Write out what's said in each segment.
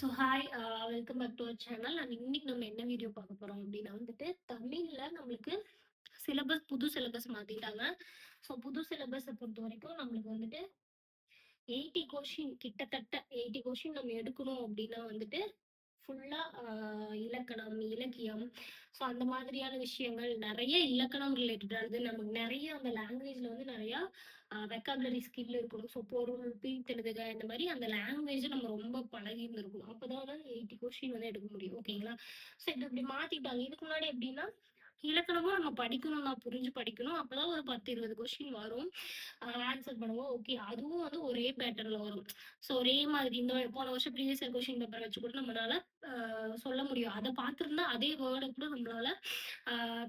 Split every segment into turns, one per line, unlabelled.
So hi welcome back to our channel and இன்னைக்கு நம்ம என்ன வீடியோ பார்க்க போகிறோம் அப்படின்னா வந்துட்டு தமிழில் நம்மளுக்கு சிலபஸ் புது சிலபஸ் மாற்றிட்டாங்க ஸோ புது சிலபஸை பொறுத்த வரைக்கும் நம்மளுக்கு வந்துட்டு எயிட்டி கொஷின் கிட்டத்தட்ட எயிட்டி கொஷின் நம்ம எடுக்கணும் அப்படின்னா வந்துட்டு ஃபுல்லா இலக்கணம் இலக்கியம். ஸோ அந்த மாதிரியான விஷயங்கள் நிறைய இலக்கணம் ரிலேட்டடானது நமக்கு நிறைய அந்த லாங்குவேஜ்ல வந்து நிறைய வெக்காபுலரி ஸ்கில் இருக்கணும் ஸோ பொருள் பிரித்தெழுதுக இந்த மாதிரி அந்த லாங்குவேஜை நம்ம ரொம்ப பழகி இருந்திருக்கணும் அப்போதான் எயிட்டி கொஸ்டின் வந்து எடுக்க முடியும். ஓகேங்களா ஸோ இது இப்படி மாத்திட்டாங்க. இதுக்கு முன்னாடி எப்படின்னா இலக்கணமும் நம்ம படிக்கணும் நான் புரிஞ்சு படிக்கணும். அப்பதான் ஒரு பத்து இருபது கொஸ்டின் வரும். ஆன்சர் பண்ணுவோம். ஓகே அதுவும் வந்து ஒரே பேட்டர்ல வரும். ஸோ ஒரே மாதிரி இந்த போன வருஷம் ப்ரீவியஸ் இயர் கொஸ்டின் பேப்பர் வச்சு கூட நம்மளால சொல்ல முடியும். அதை பார்த்துருந்தா அதே வேர்டை கூட நம்மளால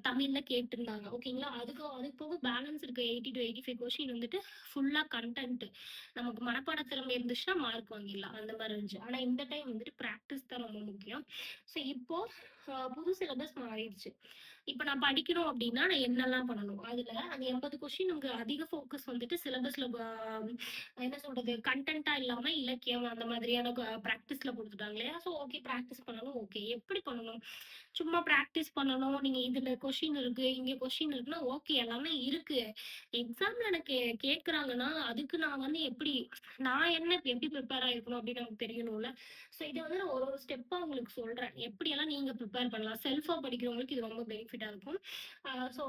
தமிழ்ல கேட்டிருந்தாங்க. ஓகேங்களா அதுக்கு அதுக்கு போக பேலன்ஸ் இருக்க. Eighty to eighty five question வந்துட்டு ஃபுல்லா கண்டென்ட் நமக்கு மனப்பாட திறமை இருந்துச்சுன்னா மார்க் வாங்கிடலாம். அந்த மாதிரி இருந்துச்சு. ஆனா இந்த டைம் வந்துட்டு ப்ராக்டிஸ் தான் ரொம்ப முக்கியம். ஸோ இப்போ புது சிலபஸ் மாறிடுச்சு. இப்போ நான் படிக்கணும் அப்படின்னா நான் என்னெல்லாம் பண்ணணும்? அதுல அந்த எண்பது கொஸ்டின் நமக்கு அதிக ஃபோக்கஸ் வந்துட்டு சிலபஸ்ல என்ன சொல்றது கண்டென்ட்டா இல்லாம இலக்கியம் அந்த மாதிரியான ப்ராக்டிஸ்ல கொடுத்துட்டாங்க இல்லையா? ஸோ ஓகே ப்ராக்டிஸ் பண்ணணும். ஓகே எப்படி பண்ணணும்? சும்மா ப்ராக்டிஸ் பண்ணணும். நீங்க இதுல கொஸ்டின் இருக்கு இங்க கொஸ்டின் இருக்குன்னா ஓகே எல்லாமே இருக்கு. எக்ஸாம்ல எனக்கு கேட்கறாங்கன்னா அதுக்கு நான் வந்து எப்படி நான் என்ன எப்படி ப்ரிப்பேர் ஆயிருக்கணும் அப்படின்னு நமக்கு தெரியணும்ல? ஸோ இதை வந்து நான் ஒரு ஒரு ஸ்டெப்பா உங்களுக்கு சொல்றேன். எப்படி எல்லாம் நீங்க ப்ரிப்பேர் பண்ணலாம்? செல்ஃபா படிக்கிறவங்களுக்கு இது ரொம்ப பெனிஃபிட் பெனிஃபிட்டா இருக்கும். ஸோ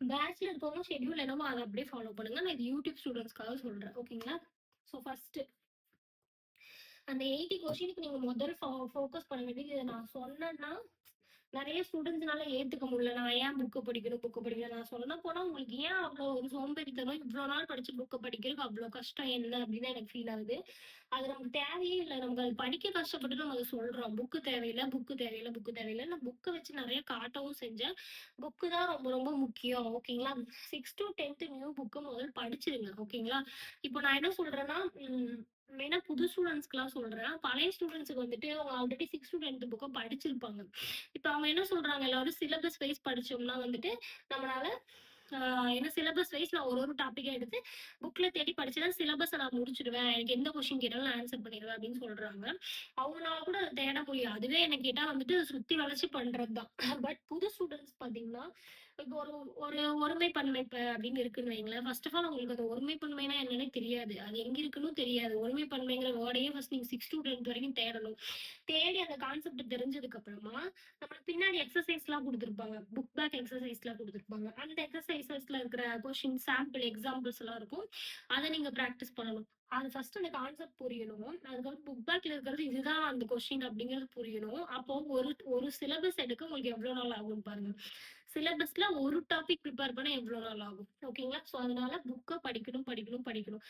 பேட்ச்ல இருக்கவங்க ஷெட்யூல் என்னமோ அதை அப்படியே ஃபாலோ பண்ணுங்க. நான் இது யூடியூப் ஸ்டூடெண்ட்ஸ்க்காக சொல்றேன். ஓகேங்களா ஸோ ஃபர்ஸ்ட் அந்த எயிட்டி கொஸ்டினுக்கு நீங்க முதல்ல ஃபோக்கஸ் பண்ண வேண்டியது இதை நான் சொன்னேன்னா நிறைய ஸ்டூடெண்ட்ஸ்னால ஏத்துக்க முடியல. நான் ஏன் புக்கு படிக்கணும் புக்கு படிக்கணும் நான் சொல்லணும். போனா உங்களுக்கு ஏன் அவ்வளோ ஒரு சோம்பேறித்தனம் இவ்வளவு நாள் படிச்சு புக்கை படிக்கிறதுக்கு அவ்வளவு கஷ்டம் என்ன அப்படின்னு எனக்கு ஃபீல் ஆகுது. அது நமக்கு தேவையே இல்லை. நமக்கு அது படிக்க கஷ்டப்பட்டு நம்ம அதை சொல்றோம். புக்கு தேவையில்லை புக்கு தேவையில்லை புக்கு தேவையில்லை. நான் புக்கை வச்சு நிறைய காட்டவும் செஞ்சேன். புக்கு தான் ரொம்ப ரொம்ப முக்கியம். ஓகேங்களா six to tenth new book முதல் படிச்சிருங்க. ஓகேங்களா இப்போ நான் என்ன சொல்றேன்னா வேணா புது ஸ்டூடெண்ட்ஸ்க்குலாம் சொல்றேன். பழைய ஸ்டூடெண்ட்ஸுக்கு வந்துட்டு அவங்க ஆல்ரெடி சிக்ஸ் டு டென்த் புக்கை படிச்சிருப்பாங்க. இப்போ அவங்க என்ன சொல்றாங்க? எல்லாரும் சிலபஸ் வைஸ் படிச்சோம்னா வந்துட்டு நம்மளால ஏன்னா என்ன சிலபஸ் வைஸ் நான் ஒரு ஒரு டாபிக்கா எடுத்து புக்ல தேடி படிச்சுதான் சிலபஸை நான் முடிச்சிடுவேன். எனக்கு எந்த கொஸ்டின் கேட்டாலும் நான் ஆன்சர் பண்ணிடுவேன் அப்படின்னு சொல்றாங்க. அவங்களால கூட தேட முடியும். அதுவே என்ன கேட்டா வந்துட்டு சுத்தி பண்றது பண்றதுதான். பட் புது ஸ்டூடெண்ட்ஸ் பாத்தீங்கன்னா இப்போ ஒரு ஒரு ஒருமைப்பன்மை இப்ப அப்படின்னு இருக்குன்னு வைங்களேன். ஃபர்ஸ்ட் ஆஃப் ஆல் உங்களுக்கு அந்த ஒருமைப்பன்மைனா என்னன்னே தெரியாது. அது எங்க இருக்குன்னு தெரியாது. ஒருமைப்பன்மைங்கிற வேர்டையே ஃபர்ஸ்ட் நீங்க சிக்ஸ் டு டென்த் வரைக்கும் தேடணும். தேடி அந்த கான்செப்ட் தெரிஞ்சதுக்கு அப்புறமா நம்மளுக்கு பின்னாடி எக்ஸசைஸ் எல்லாம் கொடுத்துருப்பாங்க. புக் பேக் எக்ஸசைஸ் எல்லாம் கொடுத்துருப்பாங்க. அந்த எக்ஸசைசஸ்ல இருக்கிற கொஸ்டின் சாம்பிள் எக்ஸாம்பிள்ஸ் எல்லாம் இருக்கும். அதை நீங்க ப்ராக்டிஸ் பண்ணணும். அது ஃபர்ஸ்ட் அந்த கான்செப்ட் புரியணும். அதுக்கப்புறம் புக் பேக்ல இருக்கிறது இதுதான் அந்த கொஸ்டின் அப்படிங்கிறது புரியணும். அப்போ ஒரு ஒரு சிலபஸ் எடுக்க உங்களுக்கு எவ்வளவு நாள் ஆகும் பாருங்க. சிலபஸ்ல ஒரு டாபிக் ப்ரிப்பேர் பண்ண எவ்வளவு நாள் ஆகும்? ஓகேங்களா ஸோ அதனால புக்கை படிக்கணும் படிக்கணும் படிக்கணும்.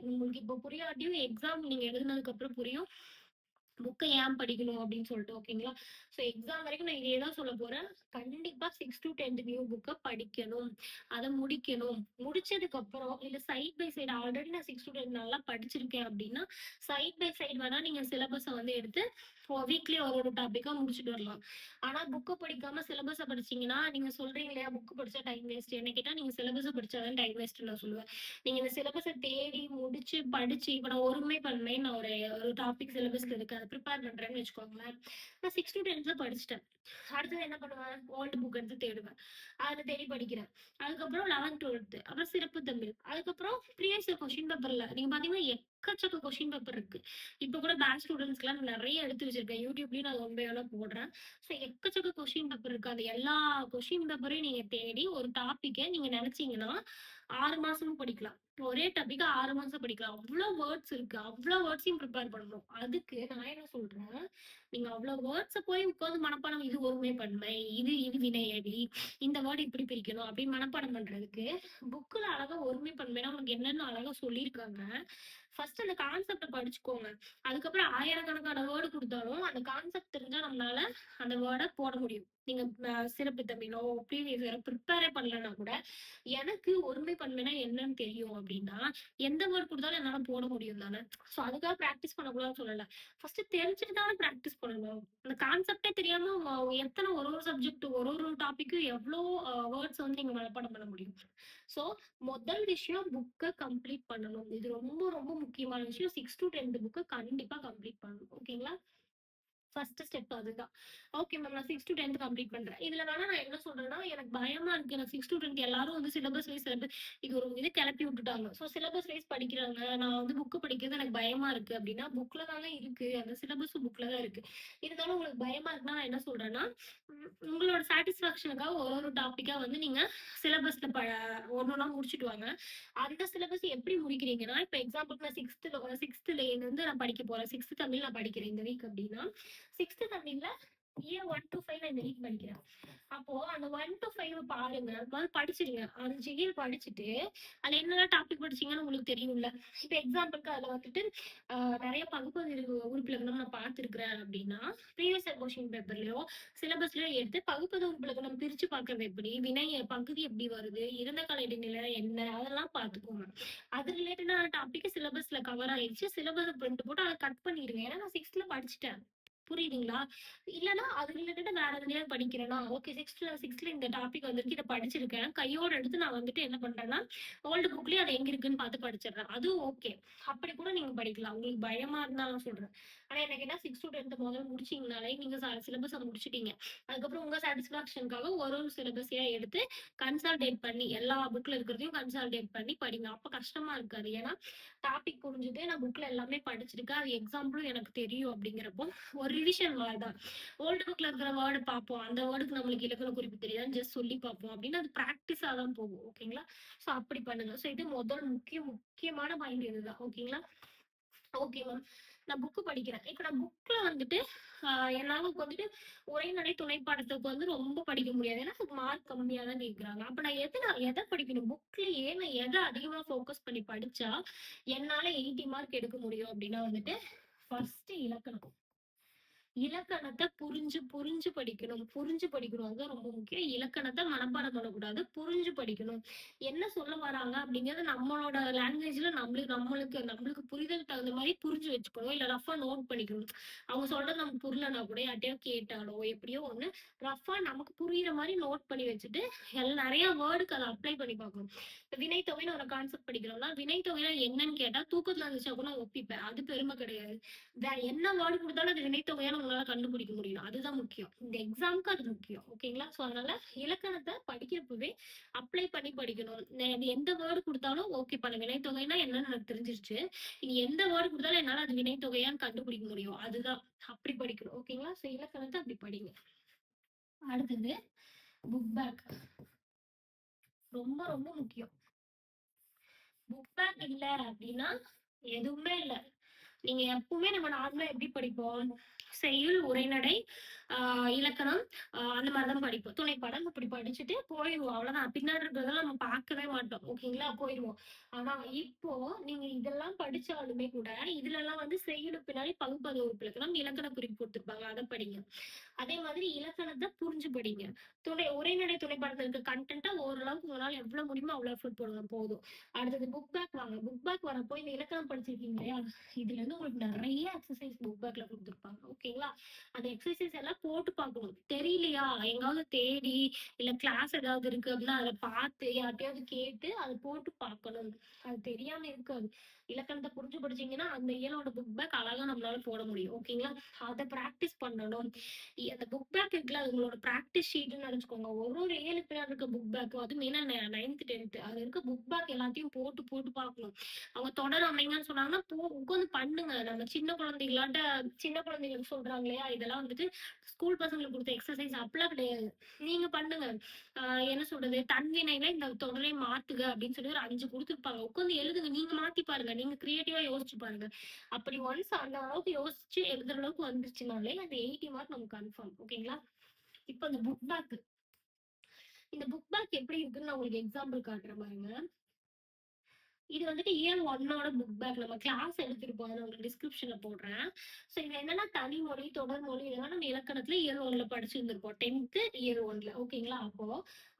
உங்களுக்கு இப்போ புரியாட்டியும் எக்ஸாம் நீங்க எழுதுனதுக்கு அப்புறம் புரியும். புக்கை ஏன் படிக்கணும் அப்படின்னு சொல்லிட்டு ஓகேங்களா ஸோ எக்ஸாம் வரைக்கும் நான் இதே தான் சொல்ல போறேன். கண்டிப்பா சிக்ஸ் டு டென்த் நியூ புக்கை படிக்கணும். அதை முடிக்கணும். முடிச்சதுக்கு அப்புறம் இல்ல சைட் பை சைடு ஆல்ரெடி நான் சிக்ஸ் டு டென்த் நல்லா படிச்சிருக்கேன் அப்படின்னா சைட் பை சைடு வேணா நீங்க சிலபஸை வந்து எடுத்து வீக்லி ஒரு ஒரு டாபிக்கா முடிச்சுட்டு வரலாம். ஆனா புக்கை படிக்காம சிலபஸை படிச்சீங்கன்னா நீங்க சொல்றீங்க இல்லையா புக் படிச்சா டைம் வேஸ்ட் என்ன கேட்டா நீங்க சிலபஸை படிச்சாதான் டைம் வேஸ்ட் நான் சொல்லுவேன். நீங்க இந்த சிலபஸை தேடி முடிச்சு படிச்சு இப்ப நான் ஒருமை பண்ணை நான் ஒரு ஒரு டாபிக் சிலபஸ்ல இருக்கு ப்ரிப்பேர் பண்றேன்னு வச்சுக்கோங்களேன். நான் சிக்ஸ் டு டென்த்ல படிச்சிட்டேன். அடுத்தது என்ன பண்ணுவேன்? ஓல்டு புக் எடுத்து தேடுவேன். அதுல தேடி படிக்கிறேன். அதுக்கப்புறம் லெவன்த் டுவெல்த் அப்புறம் சிறப்பு தமிழ். அதுக்கப்புறம் ப்ரீவியஸ் கொஸ்டின் பேப்பர்ல நீங்க பாத்தீங்கன்னா எக்கச்சக்க கொஸ்டின் பேப்பர் இருக்கு. இப்ப கூட பேங்க் ஸ்டூடெண்ட்ஸ்க்கு நான் நிறைய எடுத்து வச்சிருக்கேன். யூடியூப்லயும் நான் ரொம்ப எல்லாம் போடுறேன். ஸோ எக்கச்சக்க கொஸ்டின் பேப்பர் இருக்கு. அது எல்லா கொஸ்டின் பேப்பரையும் நீங்க தேடி ஒரு டாபிக்கை நீங்க நினைச்சீங்கன்னா ஆறு மாசமும் படிக்கலாம். ஒரே டாபிக் ஆறு மாசம் படிக்கலாம். அவ்வளவு வேர்ட்ஸ் இருக்கு. அவ்வளவு வேர்ட்ஸையும் ப்ரிப்பேர் பண்ணணும். அதுக்கு நான் என்ன சொல்றேன்? நீங்க அவ்வளவு வேர்ட்ஸை போய் உட்காந்து மனப்பாடம் இது ஒருமை பன்மை இது இது வினையடி இந்த வேர்டு இப்படி பிரிக்கணும் அப்படின்னு மனப்பாடம் பண்றதுக்கு புக்ல அழகா ஒருமை பன்மைனா உங்களுக்கு என்னென்ன அழகா சொல்லியிருக்காங்க? ஃபர்ஸ்ட் அந்த கான்செப்ட படிச்சுக்கோங்க. அதுக்கப்புறம் ஆயிரக்கணக்கான வேர்டு கொடுத்தாலும் அந்த கான்செப்ட் தெரிஞ்சா நம்மளால அந்த வேர்டை போட முடியும். நீங்க சிறப்பு தமிழோ ப்ரீவியஸ் ப்ரிப்பேரே பண்ணலன்னா கூட எனக்கு ஒருமை பன்மைனா என்னன்னு தெரியும் அப்படின்னா எந்த வேர்ட் கொடுத்தாலும் என்னால போட முடியும் தானே. ஸோ அதுக்காக ப்ராக்டிஸ் பண்ணக்கூடாதுன்னு சொல்லல. ஃபர்ஸ்ட் தெரிஞ்சுட்டு தானே ப்ராக்டிஸ் பண்ணணும். அந்த கான்செப்டே தெரியாம எத்தனை ஒரு ஒரு சப்ஜெக்ட் ஒரு ஒரு டாபிக்கும் எவ்வளோ வேர்ட்ஸ் வந்து நீங்க மனப்பாடம் பண்ண முடியும். ஸோ முதல் விஷயம் புக்கை கம்ப்ளீட் பண்ணணும். இது ரொம்ப ரொம்ப முக்கியமான விஷயம். சிக்ஸ் டு டென்த் புக்கை கண்டிப்பா கம்ப்ளீட் பண்ணணும். ஓகேங்களா ஃபர்ஸ்ட் ஸ்டெப் அதுதான். ஓகே மேம் நான் சிக்ஸ் டு டென்த் கம்ப்ளீட் பண்றேன். இதுல வேணா நான் என்ன சொல்றேன்னா எனக்கு பயமா இருக்கு. எனக்கு சிக்ஸ் டு டென்த் எல்லாரும் வந்து சிலபஸ் வைஸ் சிலபஸ் இது ஒரு இது கிளப்பி விட்டுட்டாங்க. ஸோ சிலபஸ் வைஸ் படிக்கிறாங்க. நான் வந்து புக்கு படிக்கிறது எனக்கு பயமா இருக்கு அப்படின்னா புக்ல தானே இருக்கு. அந்த சிலபஸ் புக்ல தான் இருக்கு. இருந்தாலும் உங்களுக்கு பயமா இருக்குன்னா நான் என்ன சொல்றேன்னா உங்களோட சாட்டிஸ்பாக்சனுக்காக ஒரு ஒரு டாபிக்கா வந்து நீங்க சிலபஸ்ல ப ஒன்னொன்னா முடிச்சுட்டு வாங்க. அந்த சிலபஸ் எப்படி முடிக்கிறீங்கன்னா இப்போ எக்ஸாம்பிள் நான் சிக்ஸ்த்ல சிக்ஸ்த்துல இருந்து நான் படிக்க போறேன். சிக்ஸ்த் தமிழ் நான் படிக்கிறேன் இந்த வீக் அப்படின்னா சிக்ஸ்த் தமிழ்ல இயர் ஒன் டு ஃபைவ் நான் இந்த வீக் படிக்கிறேன் அப்போ அந்த ஒன் டு ஃபைவ் பாருங்க. முதல்ல படிச்சிருங்க அஞ்சு ஜெயில் படிச்சுட்டு அதுல என்னென்ன டாபிக் படிச்சீங்கன்னு உங்களுக்கு தெரியும்ல. இப்ப எக்ஸாம்பிளுக்கு அதுல வந்துட்டு நிறைய பகுப்பது உறுப்பிலக்கணம் நான் பார்த்துருக்குறேன் அப்படின்னா ப்ரீவியஸ் கொஸ்டின் பேப்பர்லயோ சிலபஸ்லயோ எடுத்து பகுப்பது உறுப்பிலக்கணம் பிரிச்சு பார்க்கறது எப்படி? வினை பகுதி எப்படி வருது? இறந்த கால இடைநிலை என்ன? அதெல்லாம் பார்த்துக்கோங்க. அது ரிலேட்டடான டாபிக் சிலபஸ்ல கவர் ஆயிடுச்சு. சிலபஸ் பிரிண்ட் போட்டு அதை கட் பண்ணிடுவேன் ஏன்னா நான் சிக்ஸ்த்ல படிச்சுட்டேன். புரியுதுங்களா? இல்லைன்னா அது ரிலேட்டடா வேற எதுலயாவது படிக்கிறேன்னா ஓகே சிக்ஸ்த்ல சிக்ஸ்த்ல இந்த டாபிக் வந்திருக்கு இதை படிச்சிருக்கேன். கையோட எடுத்து நான் வந்துட்டு என்ன பண்றேன்னா ஓல்டு புக்லயே அது எங்க இருக்குன்னு பார்த்து படிச்சிடுறேன். அதுவும் ஓகே அப்படி கூட நீங்க படிக்கலாம். உங்களுக்கு பயமா இருந்தா நான் சொல்றேன். ஆனா எனக்கு என்ன சிக்ஸ் டு டென்த் முதல்ல முடிச்சீங்கனாலே நீங்க சிலபஸை முடிச்சிட்டீங்க. அதுக்கப்புறம் உங்க சாட்டிஸ்பாக்சனுக்காக ஒரு ஒரு சிலபஸையா எடுத்து கன்சால்டேட் பண்ணி எல்லா புக்ல இருக்கிறதையும் கன்சால்டேட் பண்ணி படிங்க. அப்ப கஷ்டமா இருக்காது. ஏன்னா டாபிக் புரிஞ்சுது. நான் புக்ல எல்லாமே படிச்சிருக்கேன். அது எக்ஸாம்பிளும் எனக்கு தெரியும் அப்படிங்கிறப்போ ஒரு ரிவிஷன் மாதிரி தான் ஓல்டு புக்ல இருக்கிற வேர்டு பார்ப்போம். அந்த வேர்டுக்கு நம்மளுக்கு இலக்கண குறிப்பு தெரியாது? ஜஸ்ட் சொல்லி பார்ப்போம் அப்படின்னு அது ப்ராக்டிஸா தான் போகும். ஓகேங்களா ஸோ அப்படி பண்ணுங்க. ஸோ இது முதல் முக்கிய முக்கியமான பாயிண்ட் இதுதான். ஓகேங்களா ஓகே மேம் நான் புக்கு படிக்கிறேன். இப்போ நான் புக்ல வந்துட்டு ஆஹ் என்னால வந்துட்டு உரைநடை துணை பாடத்துக்கு வந்து ரொம்ப படிக்க முடியாது. ஏன்னா மார்க் கம்மியா தான் கேட்குறாங்க அப்ப நான் எது நான் எதை படிக்கணும் புக்லயே நான் எதை அதிகமா ஃபோக்கஸ் பண்ணி படிச்சா என்னால எயிட்டி மார்க் எடுக்க முடியும் அப்படின்னா வந்துட்டு ஃபர்ஸ்ட் இலக்கணம். இலக்கணத்தை புரிஞ்சு புரிஞ்சு படிக்கணும். புரிஞ்சு படிக்கணும் அதுதான் ரொம்ப முக்கியம். இலக்கணத்தை மனப்பாடம் பண்ணக்கூடாது. புரிஞ்சு படிக்கணும். என்ன சொல்ல வராங்க அப்படிங்கறது நம்மளோட லாங்குவேஜ்ல நம்மளுக்கு நம்மளுக்கு நம்மளுக்கு புரிதல் தகுந்த மாதிரி புரிஞ்சு வச்சுக்கணும். இல்ல ரஃபா நோட் பண்ணிக்கணும். அவங்க சொல்றது நமக்கு புரியலனா கூட யார்ட்டையோ கேட்டாலோ எப்படியோ ஒண்ணு ரஃபா நமக்கு புரியுற மாதிரி நோட் பண்ணி வச்சுட்டு எல்லாம் நிறைய வேர்டுக்கு அதை அப்ளை பண்ணி பார்க்கணும். வினைத்தொகைன்னு ஒரு கான்செப்ட் படிக்கிறோம்னா வினைத்தொகைனா என்னன்னு கேட்டா தூக்கத்துல இருந்துச்சா கூட நான் ஒப்பிப்பேன். அது பெருமை கிடையாது. வேற என்ன வேர்டு கொடுத்தாலும் அது வினைத்தொகையான உங்களால கண்டுபிடிக்க முடியும் அதுதான் முக்கியம். இந்த எக்ஸாமுக்கு அது முக்கியம். ஓகேங்களா சோ அதனால இலக்கணத்தை படிக்கிறப்பவே அப்ளை பண்ணி படிக்கணும். இது எந்த வேர்டு கொடுத்தாலும் ஓகே பண்ண. வினைத்தொகைனா என்னன்னு எனக்கு தெரிஞ்சிருச்சு. இனி எந்த வேர்டு கொடுத்தாலும் என்னால அது வினைத்தொகையான்னு கண்டுபிடிக்க முடியும். அதுதான். அப்படி படிக்கணும். ஓகேங்களா சோ இலக்கணத்தை அப்படி படிங்க. அடுத்தது புக் பேக் ரொம்ப ரொம்ப முக்கியம். புக் பேக் இல்ல அப்படின்னா எதுவுமே இல்ல. நீங்க எப்பவுமே நம்ம நார்மலா எப்படி படிப்போம்? செய்யுள் உரைநடை இலக்கணம் ஆஹ் அந்த மாதிரிதான் படிப்போம். துணைப்பாடம் இப்படி படிச்சுட்டு போயிடுவோம். அவ்வளவுதான். பின்னாடி இருக்கிறதெல்லாம் நம்ம பார்க்கவே மாட்டோம். ஓகேங்களா? போயிடுவோம். ஆனா இப்போ நீங்க இதெல்லாம் படிச்சாலுமே கூட இதுல எல்லாம் வந்து செய்யுள் பின்னாடி பகுப்பது உறுப்பு இலக்கணம் இலக்கண குறிப்பு கொடுத்துருப்பாங்க. அதை படிங்க. அதே மாதிரி இலக்கணத்தை புரிஞ்சு படிங்க. துணை உரைநடை துணைப்பாடத்துல இருக்க கண்டென்ட்டா ஓரளவுக்கு உங்களால எவ்வளவு முடியுமோ அவ்வளவு எஃபர்ட் போடுங்க. போதும். அடுத்தது புக் பேக் வாங்க. புக் பேக் வரப்போ இந்த இலக்கணம் படிச்சிருக்கீங்க இல்லையா? இதுல இருந்து உங்களுக்கு நிறைய எக்ஸசைஸ் புக் பேக்ல கொடுத்துருப்பாங்க. ஓகேங்களா? அந்த எக்ஸசைஸ் எல்லாம் போட்டு பார்க்கணும் தெரியலையா? எங்காவது தேடி இல்ல கிளாஸ் ஏதாவது இருக்கு அப்படின்னா அதை பார்த்து யார்ட்டையாவது கேட்டு அதை போட்டு பார்க்கணும். அது தெரியாம இருக்காது. இலக்கணத்தை புரிஞ்சு படிச்சீங்கன்னா அந்த இயலோட புக் பேக் அழகா நம்மளால போட முடியும். ஓகேங்களா அதை பிராக்டிஸ் பண்ணணும். அந்த புக் பேக் இருக்குல்ல அது உங்களோட ப்ராக்டிஸ் ஷீட்னு நினைச்சுக்கோங்க. ஒரு ஒரு ஏழு பேர் இருக்க புக் பேக் அது மெயினா நைன்த் டென்த் அது இருக்க புக் பேக் எல்லாத்தையும் போட்டு போட்டு பார்க்கணும். அவங்க தொடர் அமைங்கன்னு சொன்னாங்கன்னா போ உட்காந்து பண்ணுங்க. நம்ம சின்ன குழந்தைகளாட்ட சின்ன குழந்தைகளுக்கு சொல்றாங்க இல்லையா? இதெல்லாம் வந்துட்டு ஸ்கூல் பசங்களுக்கு கொடுத்த எக்ஸசைஸ் அப்படிலாம் கிடையாது. நீங்க பண்ணுங்க. என்ன சொல்றது? தன்வினையில இந்த தொடரை மாத்துக அப்படின்னு சொல்லி ஒரு அஞ்சு கொடுத்துருப்பாங்க. உட்காந்து எழுதுங்க. நீங்க மாத்தி பாருங்க. நீங்க கிரியேட்டிவா யோசிச்சு பாருங்க. அப்படி ஒன்ஸ் அந்த அளவுக்கு யோசிச்சு எழுதுற அளவுக்கு வந்துருச்சுனாலே அந்த எயிட்டி மார்க் நமக்கு கன்ஃபார்ம் ஓகேங்களா இப்போ அந்த புக் பேக் இந்த புக் பேக் எப்படி இருக்குன்னு நான் உங்களுக்கு எக்ஸாம்பிள் காட்டுற பாருங்க. இது வந்துட்டு இயர் ஒன்னோட புக் பேக் நம்ம கிளாஸ் எடுத்திருப்போம் அதை உங்களுக்கு டிஸ்கிரிப்ஷன்ல போடுறேன். ஸோ இது என்னன்னா தனிமொழி தொடர்மொழி இதெல்லாம் நம்ம இலக்கணத்துல இயர் ஒன்ல படிச்சிருந்திருப்போம். டென்த்து இயர் ஒன்ல ஓகேங்களா அப்போ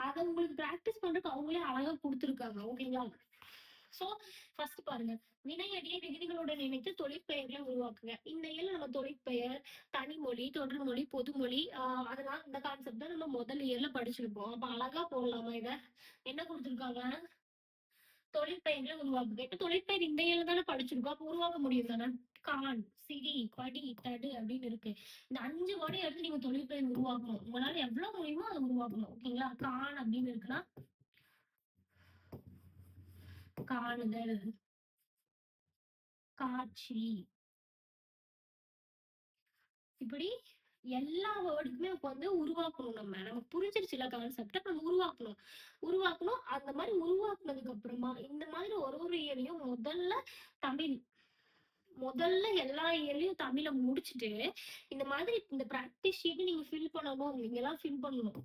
அதை உங்களுக்கு ப்ராக்டிஸ் பண்றதுக்கு அவங்களே அழகா கொடுத்துருக்காங்க. ஓகேங்களா சோ ஃபர்ஸ்ட் பாருங்க. வினையடியை விகுதிகளுடன் இணைத்து தொழிற்பெயர்களை உருவாக்குங்க. இந்த இயல நம்ம தொழிற்பெயர் தனிமொழி தொடர்மொழி பொதுமொழி ஆஹ் அதெல்லாம் இந்த கான்செப்ட் தான் நம்ம முதல் இயர்ல படிச்சிருப்போம். அப்ப அழகா போடலாமா இத? என்ன கொடுத்துருக்காங்க? தொழிற்பயிர்களை உருவாக்குங்க இப்ப தொழிற்பயிர் இந்த இயல தானே படிச்சிருக்கோம். அப்ப உருவாக்க முடியும் தானே? கான் சிரி படி தடு அப்படின்னு இருக்கு. இந்த அஞ்சு வேர்டை எடுத்து நீங்க தொழிற்பயிர் உருவாக்கணும். உங்களால எவ்வளவு முடியுமோ அதை உருவாக்கணும். ஓகேங்களா? கான் அப்படின்னு இருக்குன்னா? காணுதல் காட்சி இப்படி எல்லா வேர்டுக்குமே வந்து உருவாக்கணும் நம்ம. நமக்கு புரிஞ்சிருச்சு இல்ல கான்செப்ட நம்ம உருவாக்கணும். உருவாக்கணும். அந்த மாதிரி உருவாக்குனதுக்கு அப்புறமா இந்த மாதிரி ஒரு ஒரு இயலையும் முதல்ல தமிழ் முதல்ல எல்லா இயலையும் தமிழை முடிச்சுட்டு இந்த மாதிரி இந்த ப்ராக்டிஸ் ஷீட் நீங்க ஃபில் பண்ணணும். நீங்க எல்லாம் ஃபில் பண்ணணும்.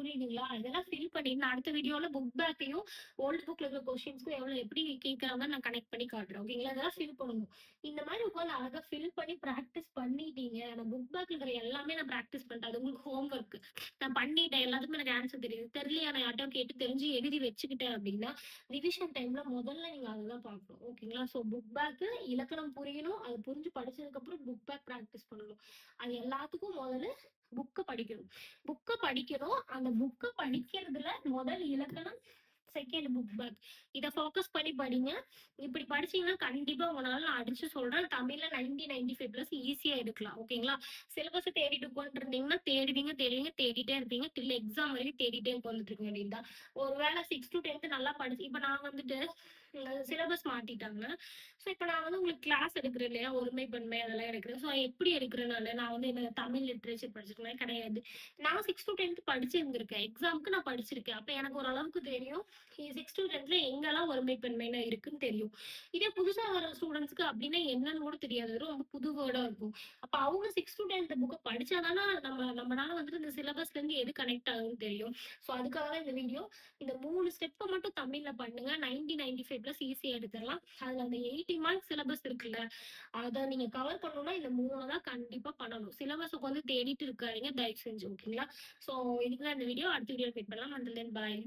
புரியுதுங்களா? இதெல்லாம் ஃபில் பண்ணி நான் அடுத்த வீடியோல புக் பேக்கையும் ஓல்டு புக்ல இருக்க கொஸ்டின்ஸ்க்கும் எவ்வளவு எப்படி கேட்கறாங்க நான் கனெக்ட் பண்ணி காட்டுறேன். ஓகேங்களா இதெல்லாம் ஃபில் பண்ணணும். இந்த மாதிரி உட்காந்து அழகா ஃபில் பண்ணி ப்ராக்டிஸ் பண்ணிட்டீங்க. நான் புக் பேக்ல இருக்கிற எல்லாமே நான் ப்ராக்டிஸ் பண்ணிட்டேன். அது உங்களுக்கு ஹோம் ஒர்க் நான் பண்ணிட்டேன். எல்லாத்துக்கும் எனக்கு ஆன்சர் தெரியுது. தெரியலையா? நான் யார்ட்டும் கேட்டு தெரிஞ்சு எழுதி வச்சுக்கிட்டேன் அப்படின்னா ரிவிஷன் டைம்ல முதல்ல நீங்க அதெல்லாம் பார்க்கணும். ஓகேங்களா ஸோ புக் பேக்கு இலக்கணம் புரியணும். அது புரிஞ்சு படிச்சதுக்கு அப்புறம் புக் பேக் ப்ராக்டிஸ் பண்ணணும். அது எல்லாத்துக்கும் முதல்ல புக்கு படிக்கணும் புக்கை படிக்கணும் அந்த புக்கை படிக்கிறதுல முதல் இலக்கணம் செகண்ட் புக் பேக் இதை ஃபோக்கஸ் பண்ணி படிங்க. இப்படி படிச்சீங்கன்னா கண்டிப்பா உங்களால நான் அடிச்சு சொல்றேன். தமிழ்ல நைன்டி நைன்டி ஃபைவ் பிளஸ் ஈஸியா எடுக்கலாம். ஓகேங்களா சிலபஸ் தேடிட்டு உட்காந்துட்டு இருந்தீங்கன்னா தேடுவீங்க தேடுவீங்க தேடிட்டே இருப்பீங்க. till எக்ஸாம் வரைக்கும் தேடிட்டே உட்காந்துட்டு இருக்க வேண்டியதுதான். ஒருவேளை சிக்ஸ் டு டென்த் நல்லா படிச்சு இப்ப நான் வந்துட்டு சிலபஸ் மாட்டிட்டாங்க ஸோ இப்போ நான் வந்து உங்களுக்கு கிளாஸ் எடுக்கிறேன் இல்லையா? ஒருமை பன்மை அதெல்லாம் எடுக்கிறேன். ஸோ எப்படி எடுக்கிறேனால நான் வந்து என்ன தமிழ் லிட்ரேச்சர் படிச்சிருக்கேன். கிடையாது. நான் சிக்ஸ் டு டென்த் படிச்சிருந்திருக்கேன் எக்ஸாமுக்கு நான் படிச்சிருக்கேன். அப்போ எனக்கு ஓரளவுக்கு தெரியும். சிக்ஸ் டு டென்த்ல எங்கெல்லாம் ஒருமை பன்மைனா இருக்குன்னு தெரியும். இதே புதுசா வர ஸ்டூடெண்ட்ஸ்க்கு அப்படின்னா என்னன்னு கூட தெரியாது. ரொம்ப புது வேர்டா இருக்கும். அப்ப அவங்க சிக்ஸ் டு டென்த் புக்கை படிச்சாதானா நம்ம நம்மளால வந்துட்டு இந்த சிலபஸ்ல இருந்து எது கனெக்ட் ஆகுதுன்னு தெரியும். ஸோ அதுக்காக தான் இந்த வீடியோ இந்த மூணு ஸ்டெப்பை மட்டும் தமிழ்ல பண்ணுங்க. நைன்டி நைன்டி ஃபைவ் பிளஸ் ஈஸியா எடுத்துடலாம். அதுல அந்த எயிட்டி மார்க் சிலபஸ் இருக்குல்ல அதை நீங்க கவர் பண்ணணும்னா இந்த மூணு தான் கண்டிப்பா பண்ணணும். சிலபஸுக்கு வந்து தேடிட்டு இருக்காதீங்க தயவு செஞ்சு ஓகேங்களா சோ இதுக்கு தான் இந்த வீடியோ அடுத்த வீடியோ மீட் பண்ணலாம். அந்த பாய்